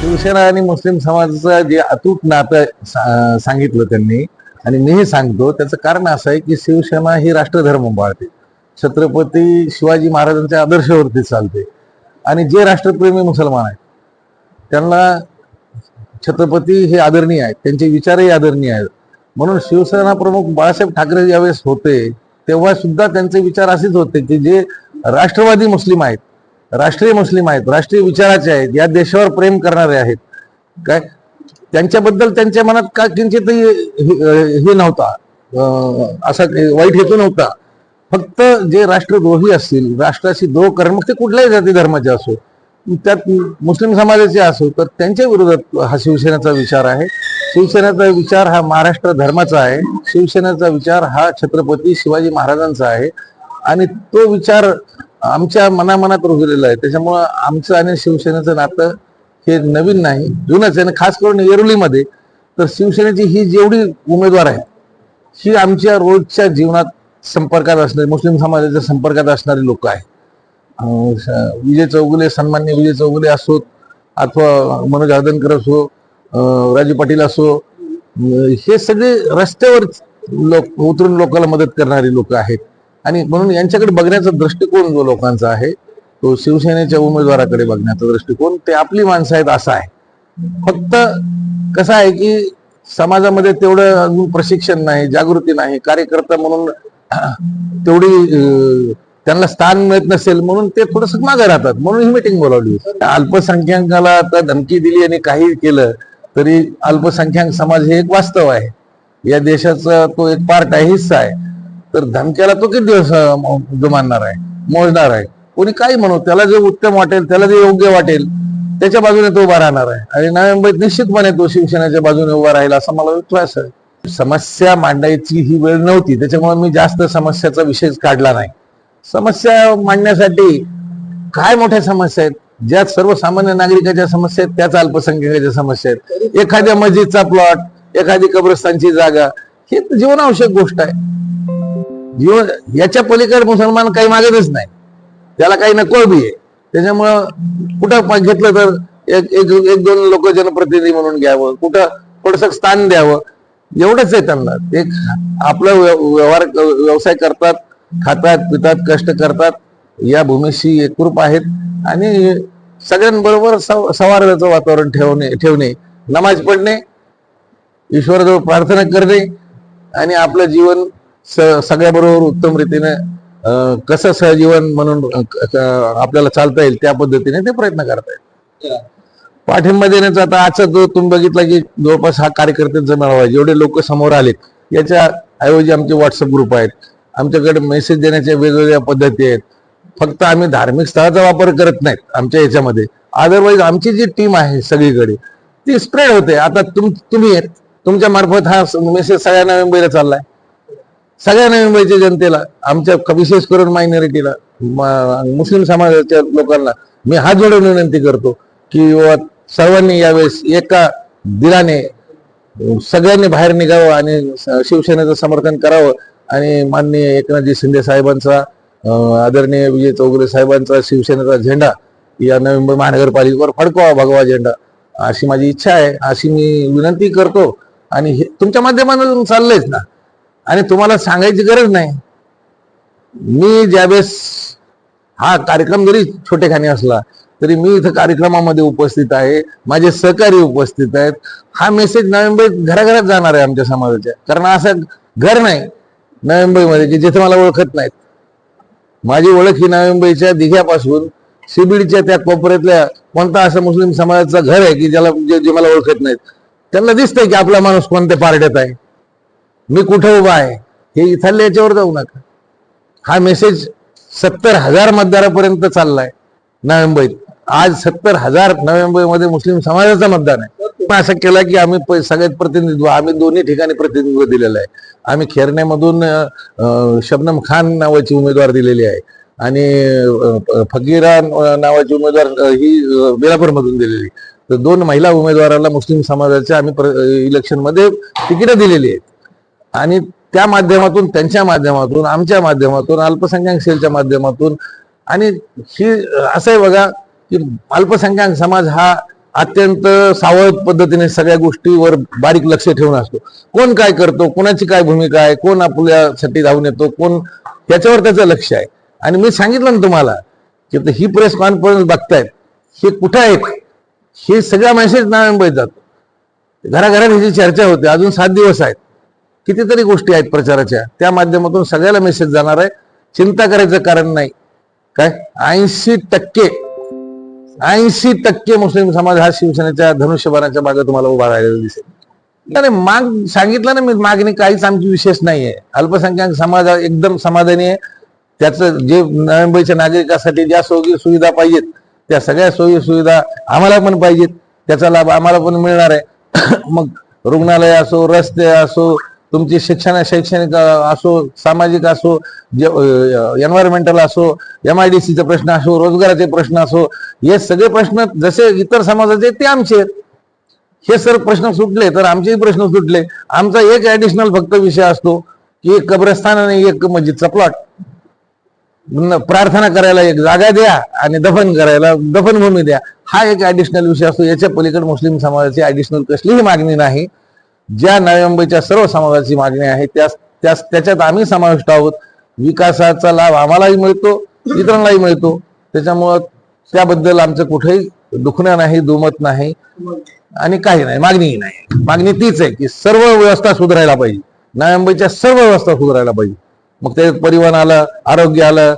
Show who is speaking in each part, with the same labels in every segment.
Speaker 1: शिवसेना आणि मुस्लिम समाजाचं जे अतूट नातं सा- सांगितलं त्यांनी आणि मीही सांगतो त्याचं कारण असं आहे की शिवसेना ही राष्ट्रधर्म पाळते छत्रपती शिवाजी महाराजांच्या आदर्शावरती चालते. आणि जे राष्ट्रप्रेमी मुसलमान आहेत त्यांना छत्रपती हे आदरणीय आहेत त्यांचे विचारही आदरणीय आहेत. म्हणून शिवसेना प्रमुख बाळासाहेब ठाकरे ज्यावेळेस होते तेव्हा सुद्धा त्यांचे विचार असेच होते की जे राष्ट्रवादी मुस्लिम आहेत राष्ट्रीय मुस्लिम आहेत राष्ट्रीय विचाराचे आहेत या देशावर प्रेम करणारे आहेत. काय? त्यांच्याबद्दल त्यांच्या मनात का किंचित हे हे नव्हता. असा वाईट हेतू नव्हता. फक्त जे राष्ट्रद्रोही असतील राष्ट्राशी द्रोह करण मग ते कुठल्याही जाती धर्माचे असो त्यात मुस्लिम समाजाचे असो तर त्यांच्या विरोधात हा शिवसेनेचा विचार आहे. शिवसेनेचा विचार हा महाराष्ट्र धर्माचा आहे. शिवसेनेचा विचार हा छत्रपती शिवाजी महाराजांचा आहे. आणि तो विचार आमच्या मनामनात रुजलेलं आहे. त्याच्यामुळं आमचं आणि शिवसेनेचं नातं हे नवीन नाही. जुनंच आहे. आणि खास करून येरुलीमध्ये तर शिवसेनेची ही जेवढी उमेदवार आहे ही आमच्या रोजच्या जीवनात संपर्कात असणारी मुस्लिम समाजाच्या संपर्कात असणारी लोक आहेत. विजय चौगुले सन्मान्य विजय चौगुले असोत अथवा मनोज आदनकर असो राजू पाटील असो हे सगळे रस्त्यावर लोक उतरून लोकांना मदत करणारी लोक आहेत. आणि म्हणून यांच्याकडे बघण्याचा दृष्टिकोन जो लोकांचा आहे तो शिवसेनेच्या उमेदवाराकडे बघण्याचा दृष्टिकोन ते आपली माणसं आहेत असा आहे. फक्त कसं आहे की समाजामध्ये तेवढं अजून प्रशिक्षण नाही जागृती नाही कार्यकर्ता म्हणून तेवढी त्यांना स्थान मिळत नसेल म्हणून ते थोडस मागे राहतात. म्हणून ही मिटिंग बोलावली अल्पसंख्याकाला आता धमकी दिली आणि काही केलं तरी अल्पसंख्याक समाज हे एक वास्तव आहे. या देशाचा तो एक पार्ट आहे हिस्सा आहे. तर धमक्याला तो किती दिवस जुमानणार आहे? मोजणार आहे. कोणी काही म्हणू त्याला जे उत्तम वाटेल त्याला जे योग्य वाटेल त्याच्या बाजूने तो उभा राहणार आहे. आणि नवी मुंबईत निश्चितपणे तो शिवसेनेच्या बाजूने उभा राहील असा मला विश्वास आहे. समस्या मांडायची ही वेळ नव्हती. त्याच्यामुळे मी जास्त समस्याचा विषय काढला नाही. समस्या मांडण्यासाठी काय मोठ्या समस्या आहेत? ज्यात सर्वसामान्य नागरिकाच्या समस्या आहेत त्याच अल्पसंख्याकाच्या समस्या आहेत. एखाद्या मस्जिदचा प्लॉट एखादी कब्रस्तानची जागा ही जीवनावश्यक गोष्ट आहे. जीवन याच्या पलीकडे मुसलमान काही मागतच नाही. त्याला काही नको बी आहे. त्याच्यामुळं कुठं घेतलं तर एक एक एक दोन लोक जनप्रतिनिधी म्हणून घ्यावं. कुठं थोडंसं स्थान द्यावं. एवढंच आहे त्यांना. ते आपलं व्यव- व्यवहार व्यवसाय करतात खातात पितात कष्ट करतात. या भूमीशी एकरूप आहेत. आणि सगळ्यांबरोबर सव सौहार्दाचं वातावरण ठेवणे ठेवणे नमाज पडणे ईश्वराजवळ प्रार्थना करणे आणि आपलं जीवन सगळ्याबरोबर उत्तम रीतीने कसं सहजीवन म्हणून आपल्याला चालता येईल त्या पद्धतीने ते प्रयत्न करतायत पाठिंबा देण्याचा आता आजचा जो तुम्ही बघितला की जवळपास हा कार्यकर्त्यांचा मेळावा आहे. जेवढे लोक समोर आलेत याच्या ऐवजी आमचे व्हॉट्सअप ग्रुप आहेत. आमच्याकडे मेसेज देण्याच्या वेगवेगळ्या पद्धती आहेत. फक्त आम्ही धार्मिक स्थळाचा वापर करत नाहीत आमच्या याच्यामध्ये. अदरवाईज आमची जी टीम आहे सगळीकडे ती स्प्रेड होते. आता तुम तुम्ही तुमच्या मार्फत हा मेसेज सगळ्या नवी मुंबईला चाललाय. सगळ्या नवी मुंबईच्या जनतेला आमच्या विशेष करून मायनॉरिटीला मुस्लिम समाजाच्या लोकांना मी हात जोडून विनंती करतो की सर्वांनी यावेळेस एका दिलाने सगळ्यांनी बाहेर निघावं आणि शिवसेनेचं समर्थन करावं. आणि माननीय एकनाथजी शिंदे साहेबांचा आदरणीय विजय चौगुले साहेबांचा शिवसेनेचा झेंडा या नवी मुंबई महानगरपालिकेवर फडकवा भगवा झेंडा अशी माझी इच्छा आहे. अशी मी विनंती करतो. आणि हे तुमच्या माध्यमातून चाललंयच ना. आणि तुम्हाला सांगायची गरज नाही. मी ज्यावेळेस हा कार्यक्रम जरी छोटेखानी असला तरी मी इथं कार्यक्रमामध्ये उपस्थित आहे. माझे सहकारी उपस्थित आहेत. हा मेसेज नवी मुंबईत घराघरात जाणार आहे आमच्या समाजाच्या. कारण असं घर नाही नवी मुंबईमध्ये की जिथे मला ओळखत नाहीत. माझी ओळख ही नवी मुंबईच्या दिघ्यापासून शिबिडच्या त्या कोपऱ्यातल्या कोणता असं मुस्लिम समाजाचा घर आहे की ज्याला जे मला ओळखत नाहीत. त्यांना दिसतंय की आपला माणूस कोणत्या पार्ट्यात आहे. मी कुठं उभा आहे? हे इथल्या याच्यावर जाऊ नका. हा मेसेज सत्तर हजार मतदारापर्यंत चाललाय नवी मुंबईत आज सत्तर हजार नवी मुंबईमध्ये मुस्लिम समाजाचा मतदान आहे. पण असं केला की आम्ही सगळ्यात प्रतिनिधित्व आम्ही दोन्ही ठिकाणी प्रतिनिधित्व दिलेलं आहे. आम्ही खेरण्यामधून शबनम खान नावाची उमेदवार दिलेली आहे. आणि फकीरा नावाची उमेदवार ही बेलापूर मधून दिलेली तर दोन महिला उमेदवाराला मुस्लिम समाजाच्या आम्ही इलेक्शनमध्ये तिकीटं दिलेली आहेत. आणि त्या माध्यमातून त्यांच्या माध्यमातून आमच्या माध्यमातून अल्पसंख्याक सेलच्या माध्यमातून. आणि ही असं आहे बघा की अल्पसंख्याक समाज हा अत्यंत सावध पद्धतीने सगळ्या गोष्टीवर बारीक लक्ष ठेवून असतो. कोण काय करतो कोणाची काय भूमिका आहे कोण आपल्यासाठी धावून येतो कोण त्याच्यावर त्याचं लक्ष आहे. आणि मी सांगितलं ना तुम्हाला की ही प्रेस कॉन्फरन्स बघतायत हे कुठं आहेत? हे सगळा मेसेज नव्यामुळे जातो. घराघरात ह्याची चर्चा होते अजून सात दिवस आहेत. कितीतरी गोष्टी आहेत प्रचाराच्या. त्या माध्यमातून सगळ्याला मेसेज जाणार आहे. चिंता करायचं कारण नाही. काय? ऐंशी टक्के ऐंशी टक्के मुस्लिम समाज हा शिवसेनेच्या धनुष्यबाणाच्या मागे तुम्हाला उभा राहिलेला दिसेल. नाही माग सांगितलं ना मी मागणी काहीच आमची विशेष नाहीये. अल्पसंख्याक समाज एकदम समाधानी आहे. त्याचं जे मुंबईच्या नागरिकासाठी ज्या सोयी सुविधा पाहिजेत त्या सगळ्या सोयी सुविधा आम्हाला पण पाहिजेत. त्याचा लाभ आम्हाला पण मिळणार आहे. मग रुग्णालय असो रस्ते असो तुमची शिक्षण शैक्षणिक असो सामाजिक असो एन्व्हायरमेंटल असो एम आय डी सीचा प्रश्न असो रोजगाराचे प्रश्न असो हे सगळे प्रश्न जसे इतर समाजाचे ते आमचे आहेत. हे सर प्रश्न सुटले तर आमचेही प्रश्न सुटले. आमचा एक ऍडिशनल फक्त विषय असतो की एक कब्रस्थान आणि एक मस्जिदचा प्लॉट प्रार्थना करायला एक जागा द्या आणि दफन करायला दफनभूमी द्या. हा एक ऍडिशनल विषय असतो. याच्या पलीकडे मुस्लिम समाजाची ऍडिशनल कसलीही मागणी नाही. ज्या नवी मुंबईच्या सर्व समाजाची मागणी आहे त्यास त्याच्यात आम्ही समाविष्ट आहोत. विकासाचा लाभ आम्हालाही मिळतो इतरांनाही मिळतो. त्याच्यामुळं त्याबद्दल आमचं कुठेही दुखणं नाही दुमत नाही. आणि काही नाही मागणीही नाही. मागणी तीच आहे की सर्व व्यवस्था सुधारायला पाहिजे. नव्या मुंबईच्या सर्व व्यवस्था सुधारायला पाहिजे. मग त्याच्यात परिवहन आलं आरोग्य आलं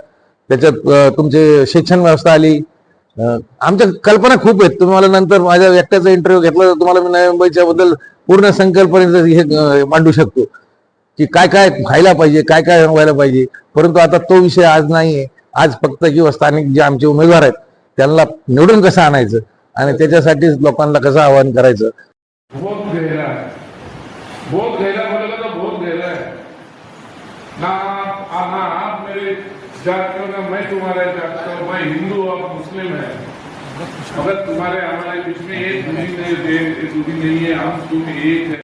Speaker 1: त्याच्यात तुमचे शिक्षण व्यवस्था आली आमच्या कल्पना खूप आहेत. तुम्ही मला नंतर माझ्या व्यक्त्याचा इंटरव्ह्यू घेतला तर तुम्हाला मी नवी मुंबईच्या बद्दल पूर्ण संकल्पनेचं हे मांडू शकतो. की काय काय व्हायला पाहिजे काय काय व्हायला पाहिजे. परंतु आता तो विषय आज नाहीये. आज फक्त किंवा स्थानिक जे आमचे उमेदवार आहेत त्यांना निवडून कसं आणायचं? आणि त्याच्यासाठीच लोकांना कसं आवाहन करायचं?
Speaker 2: बोध गहरा है तो बहुत गहरा ना आप ना आप मेरे जात का ना मैं तुम्हारे जात का मैं हिंदू और मुस्लिम है। अगर तुम्हारे हमारे बीच में एक दूरी नहीं दूरी नहीं है हम तुम एक है।